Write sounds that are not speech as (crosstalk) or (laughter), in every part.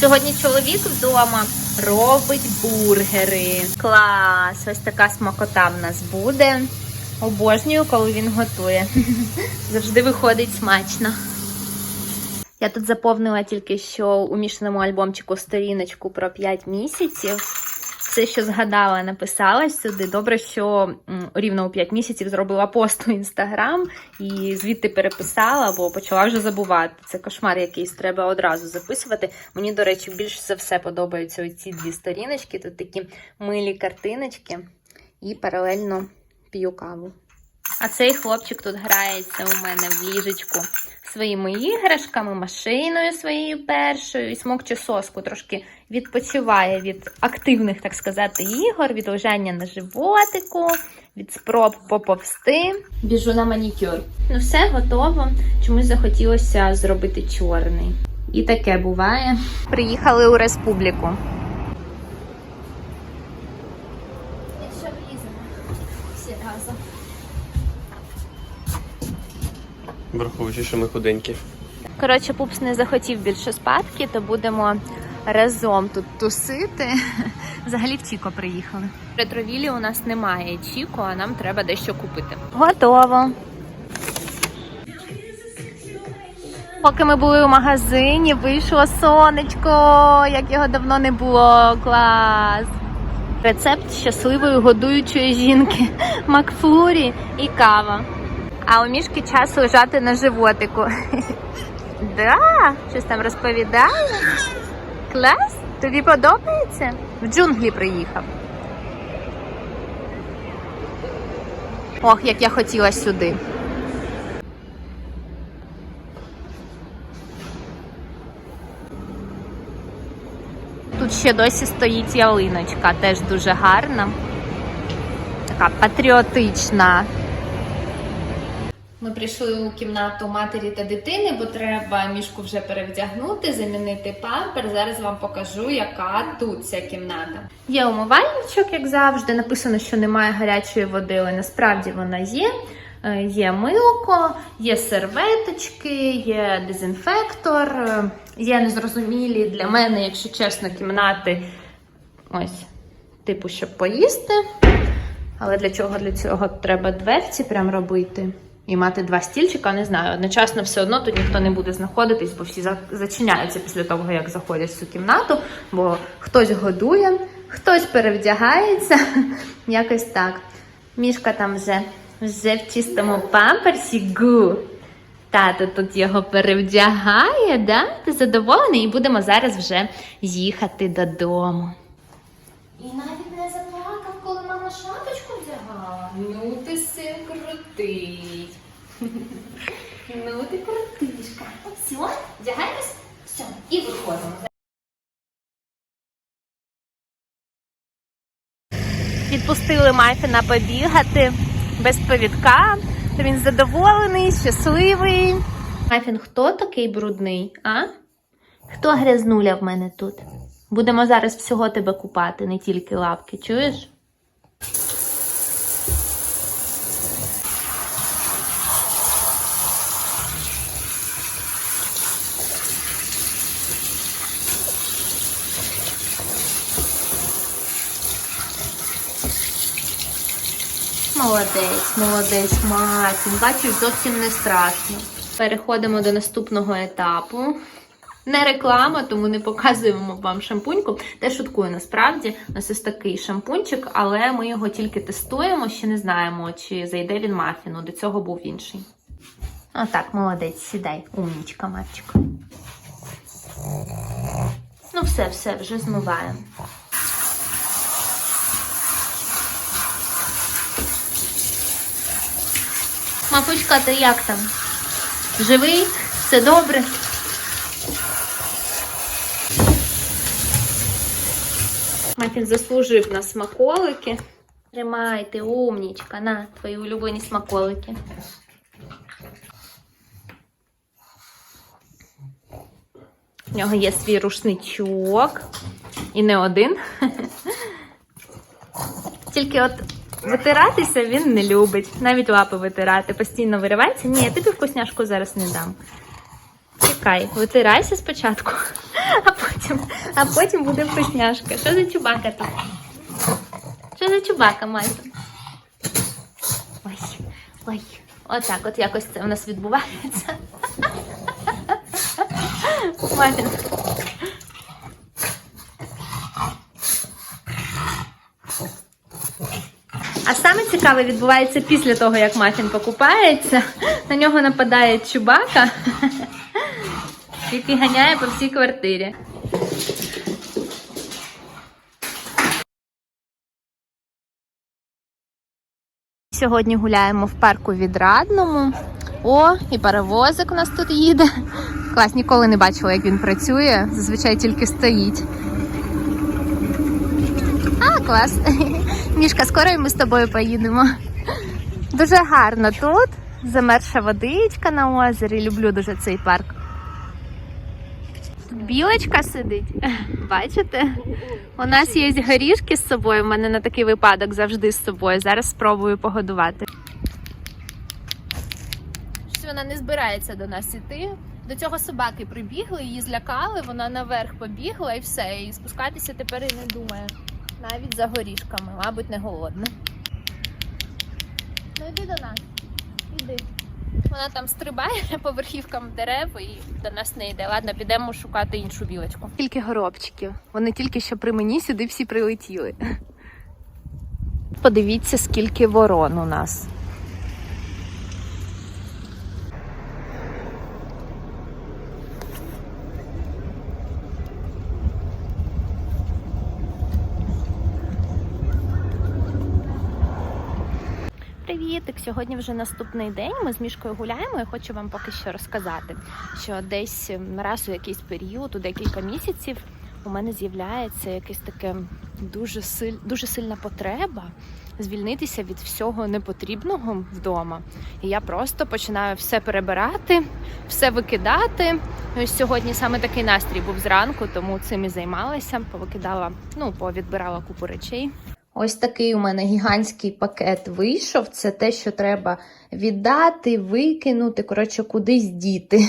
Сьогодні чоловік вдома робить бургери. Клас! Ось така смакота в нас буде. Обожнюю, коли він готує. (laughs) Завжди виходить смачно. Я тут заповнила тільки що у мішаному альбомчику сторіночку про 5 місяців. Все, що згадала, написала сюди. Добре, що рівно у 5 місяців зробила пост у інстаграм і звідти переписала, бо почала вже забувати. Це кошмар якийсь, треба одразу записувати. Мені, до речі, більше за все подобаються оці дві сторіночки. Тут такі милі картиночки і паралельно п'ю каву. А цей хлопчик тут грається у мене в ліжечку своїми іграшками, машиною своєю першою і смокче соску. Трошки відпочиває від активних, так сказати, ігор, від лежання на животику, від спроб поповсти. Біжу на манікюр. Ну все готово. Чомусь захотілося зробити чорний. І таке буває. Приїхали у республіку. Якщо вліземо всі разом. Враховуючи, що ми худенькі. Коротше, пупс не захотів більше спадки, то будемо разом тут тусити. (laughs) Взагалі в Чіко приїхали. Ретровілі у нас немає Чіко, а нам треба дещо купити. Готово. Поки ми були у магазині, вийшло сонечко, як його давно не було. Клас! Рецепт щасливої годуючої жінки (laughs) Макфлурі і кава. А у мішки час лежати на животику. (laughs) Да, щось там розповідає. Клас? Тобі подобається? В джунглі приїхав. Ох, як я хотіла сюди. Тут ще досі стоїть ялиночка, теж дуже гарна. Така патріотична. Ми прийшли у кімнату матері та дитини, бо треба мішку вже перевдягнути, замінити пампер. Зараз вам покажу, яка тут ця кімната. Є умивальничок, як завжди. Написано, що немає гарячої води, але насправді вона є. Е, Є милко, є серветочки, є дезінфектор, е, є незрозумілі для мене, якщо чесно, кімнати. Ось, типу, щоб поїсти. Але для чого для цього треба дверці прям робити? І мати два стільчика, не знаю. Одночасно все одно тут ніхто не буде знаходитись, бо всі зачиняються після того, як заходять в цю кімнату, бо хтось годує, хтось перевдягається. (laughs) Якось так. Мішка там вже, вже в чистому памперсі гу. Тато тут його перевдягає, да? Ти задоволений? І будемо зараз вже їхати додому. І навіть не заплакав, коли мама шапочку вдягала. Ну ти син крутий. (laughs) Ну ти крутишка. Все, вдягаємось? Все, і виходимо. Відпустили Майфіна побігати без повідка. То він задоволений, щасливий. Майфін, хто такий брудний, а? Хто грязнуля в мене тут? Будемо зараз всього тебе купати, не тільки лапки, чуєш? Молодець, молодець, Мартін. Бачиш, зовсім не страшно. Переходимо до наступного етапу. Не реклама, тому не показуємо вам шампуньку. Те шуткую насправді. У нас ось такий шампунчик, але ми його тільки тестуємо, ще не знаємо, чи зайде він мафіну. До цього був інший. Отак, молодець, сідай, умнічка, мальчик. Ну, все, все, вже змиваємо. Мапучка, ти як там? Живий? Все добре? Мафін заслужив на смаколики. Тримайте, умнічка, на твої улюблені смаколики. У нього є свій рушничок. І не один. Тільки от витиратися він не любить. Навіть лапи витирати. Постійно виривається. Ні, я тобі вкусняшку зараз не дам. Чекай, витирайся спочатку, (laughs) а потім А потім буде вкусняшка. Що за чубака тут? Що за чубака, Майка? Ой, ой. Отак, от якось це у нас відбувається. (laughs) Мафін. А саме цікаве відбувається після того, як мафін покупається. На нього нападає чубака, (laughs) який ганяє по всій квартирі. Сьогодні гуляємо в парку відрадному. О, і паровозик у нас тут їде. Клас, ніколи не бачила, як він працює. Зазвичай тільки стоїть. А, клас. Мішка, скоро і ми з тобою поїдемо. Дуже гарно тут. Замерша водичка на озері. Люблю дуже цей парк. Тут білочка сидить. Бачите? У нас є горішки з собою. У мене на такий випадок завжди з собою. Зараз спробую погодувати. Щось вона не збирається до нас іти. До цього собаки прибігли, її злякали, вона наверх побігла і все. І спускатися тепер і не думає. Навіть за горішками, мабуть, не голодна. Ну йди до нас. Іди. Вона там стрибає (laughs) по верхівкам дерев і до нас не йде. Ладно, підемо шукати іншу білочку. Тільки горобчиків. Вони тільки що при мені сюди всі прилетіли. (laughs) Подивіться, скільки ворон у нас. Сьогодні вже наступний день. Ми з мішкою гуляємо і хочу вам поки що розказати, що десь раз у якийсь період, у декілька місяців, у мене з'являється якесь таке дуже силь, дуже сильна потреба звільнитися від всього непотрібного вдома. І я просто починаю все перебирати, все викидати. І Ось сьогодні саме такий настрій був зранку, тому цим і займалася. Повикидала, ну повідбирала купу речей. Ось такий у мене гігантський пакет вийшов. Це те, що треба віддати, викинути, коротше, кудись діти.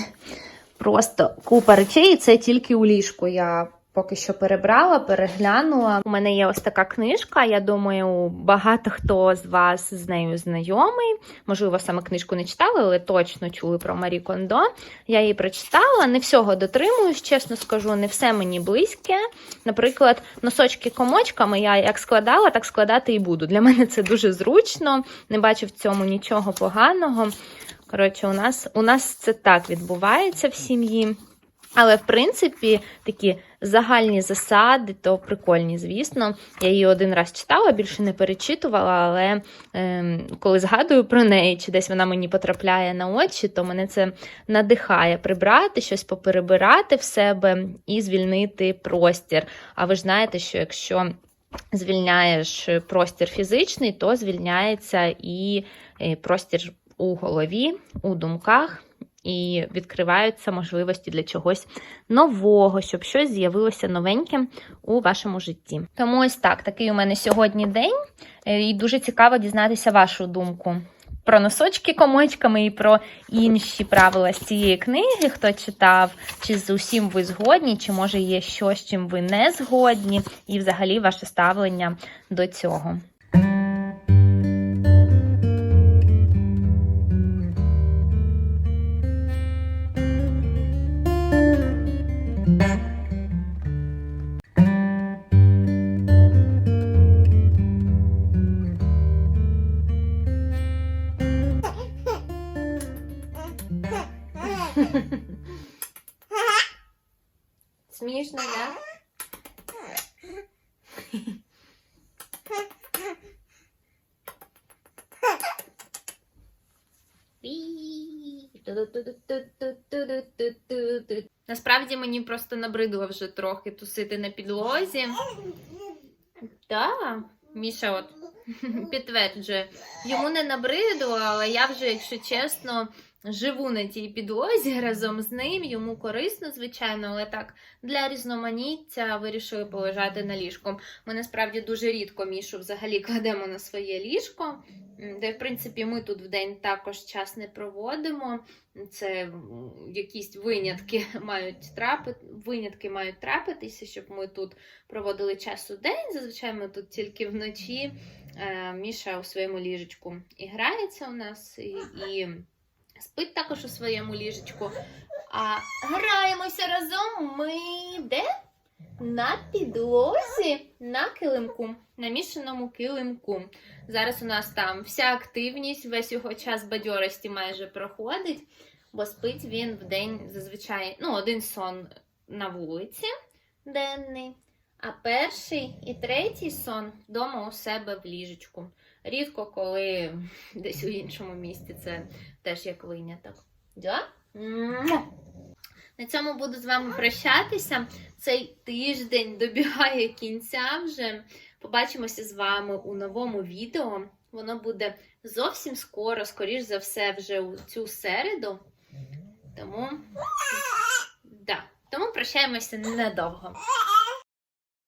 Просто купа речей, і це тільки у ліжку. Я поки що перебрала, переглянула. У мене є ось така книжка. Я думаю, багато хто з вас з нею знайомий. Можливо, саме книжку не читали, але точно чули про Марі Кондо. Я її прочитала, не всього дотримуюсь, чесно скажу, не все мені близьке. Наприклад, носочки комочками я як складала, так складати і буду. Для мене це дуже зручно, не бачу в цьому нічого поганого. Коротше, у нас, у нас це так відбувається в сім'ї. Але, в принципі, такі загальні засади, то прикольні, звісно. Я її один раз читала, більше не перечитувала, але е, коли згадую про неї, чи десь вона мені потрапляє на очі, то мене це надихає прибрати, щось поперебирати в себе і звільнити простір. А ви ж знаєте, що якщо звільняєш простір фізичний, то звільняється і е, простір у голові, у думках. І відкриваються можливості для чогось нового, щоб щось з'явилося новеньке у вашому житті. Тому ось так, такий у мене сьогодні день, Е, і дуже цікаво дізнатися вашу думку про носочки комочками і про інші правила з цієї книги, хто читав, чи з усім ви згодні, чи може є щось, чим ви не згодні, і взагалі ваше ставлення до цього. Насправді мені просто набридло вже трохи тусити на підлозі. Так, Міша от (laughs) підтверджує. Йому не набридло, але я вже, якщо чесно, живу на тій підлозі разом з ним. Йому корисно, звичайно, але так для різноманіття вирішили полежати на ліжку. Ми насправді дуже рідко мішу взагалі кладемо на своє ліжко, де, в принципі, ми тут в день також час не проводимо. Це якісь винятки мають трапити, винятки мають трапитися, щоб ми тут проводили час у день. Зазвичай ми тут тільки вночі. Е, Міша у своєму ліжечку і грається у нас, і, і спить також у своєму ліжечку. А граємося разом ми де? На підлозі, на килимку, на мішаному килимку. Зараз у нас там вся активність, весь його час бадьорості майже проходить, бо спить він в день зазвичай ну, один сон на вулиці денний, а перший і третій сон вдома у себе в ліжечку. Рідко, коли десь у іншому місці це теж як виняток. Да? На цьому буду з вами прощатися. Цей тиждень добігає кінця вже. Побачимося з вами у новому відео. Воно буде зовсім скоро, скоріш за все, вже у цю середу. Тому, да. Тому прощаємося ненадовго.